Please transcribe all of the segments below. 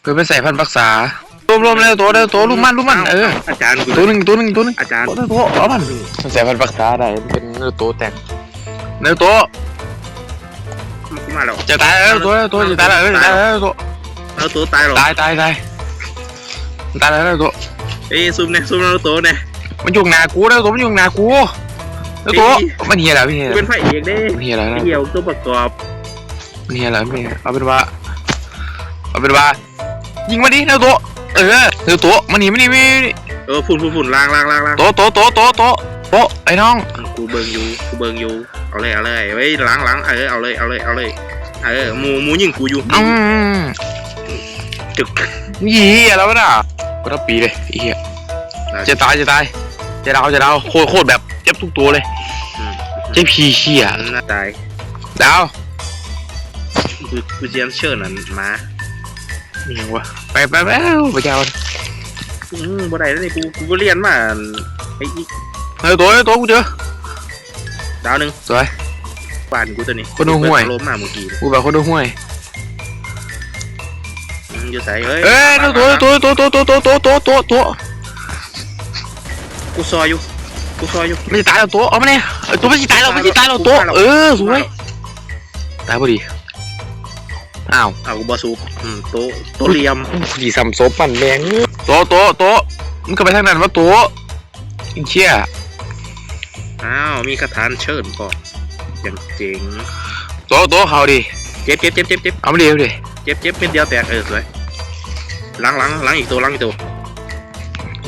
เพื่อไปใส่พันธุ์รักษารวมรวมแล้วตัวเดียวตัวลูกมันลูกมันเอออาจารย์กูตัวหนึ่งตัวหนึ่งตัวหนึ่งอาจารย์ตัวตัวเอามันมันใส่พันธุ์รักษาได้มันเป็นเนื้อตัวแตกเนื้อตัวกูมาแล้วจะตายแล้วตัวตัวจะตายแล้วจะตายแล้วตัวเอาตัวตายหรอตายตายตายตายแล้วตัวเอ้ยซูมเนี่ยซูมเอาตัวเนี่ยมันอยู่หนากูแล้วตัวมันอยู่หนากูแล้วตัวมันเฮียแล้วพี่เฮียกูเป็นพระเอกเด้มันเฮียแล้วไอ้เหี่ยวตัวประกอบมันเฮียแล้วพี่เอาเป็นว่า เอาเป็นว่า ยิงมาดิเนื้อตัวเออเนื้อตัวมันหนีมันหนีมันหนีเออฝุ่นฝุ่นฝุ่นล้างล้างล้างล้างโตะโตะโตะโตะโตะโตะไอ้น้องกูเบิงอยู่กูเบิงอยู่เอาเลยเอาเลยเฮ้ยล้างล้างเออเอาเลยเอาเลยเอาเลยเออหมูหมูยิงกูอยู่อืมจึกยี่อะไรวะน่ะก็ต้องปีเลยไอ้เหี้ยจะตายจะตายจะดาวจะดาวโคตรโคตรแบบเจ็บทุกตัวเลยอืมเจ็บพีเชี่ยหน้าตายดาวกูกูเจียนเชิญนั่นมา นี่ยังวะไปไปไปไปเจ้าอืมบ่ได้แล้วนี่กูกูบ่เรียนมาไอ้อีกเฮ้ยตัวเฮ้ยตัวกูเจอดาวหนึ่งสวยบ้านกูตัวนี้คนดูห่วย ล้มมาเมื่อกี้กูแบบคนดูห่วยอืมอยู่ใส่เฮ้ยเอ้ยตัวตัวตัวตัวตัวตัวตัวตัวตัวตัวกูซอยอยู่กูซอยอยู่ไม่ตายแล้วตัวเอามาเนี่ยตัวไม่ตายแล้วไม่ตายแล้วตัวเออสวยตายพอดี อ้าวเอากูบอสูบอืมโตะโตะเหลี่ยมดีซัมโซปั่นแดงโตโตโตมันก็ไปทางนั้นว่าตัวอินเชี่ยอ้าวมีคาถานเชิญก่อนอย่างเจ๋งโตโตเขาดิเจ็บเจ็บเจ็บเจ็บเจ็บเอามาดิเอาดิเจ็บเจ็บเม็ดเดียวแตกเออสวยล้างล้างล้างอีกตัวล้างอีกตัว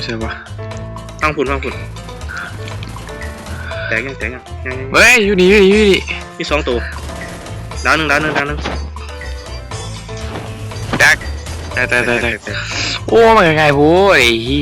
ใช่ปะฟังฝุ่นฟังฝุ่นแตกยังแตกยังยังยังเฮ้ยอยู่นี่อยู่นี่อยู่นี่มีสองตัวดาวหนึ่งดาวหนึ่งดาวหนึ่ง แตกแตกแตกแตกแตกโอ้มันยังไงโว้ยไอ้เหี้ย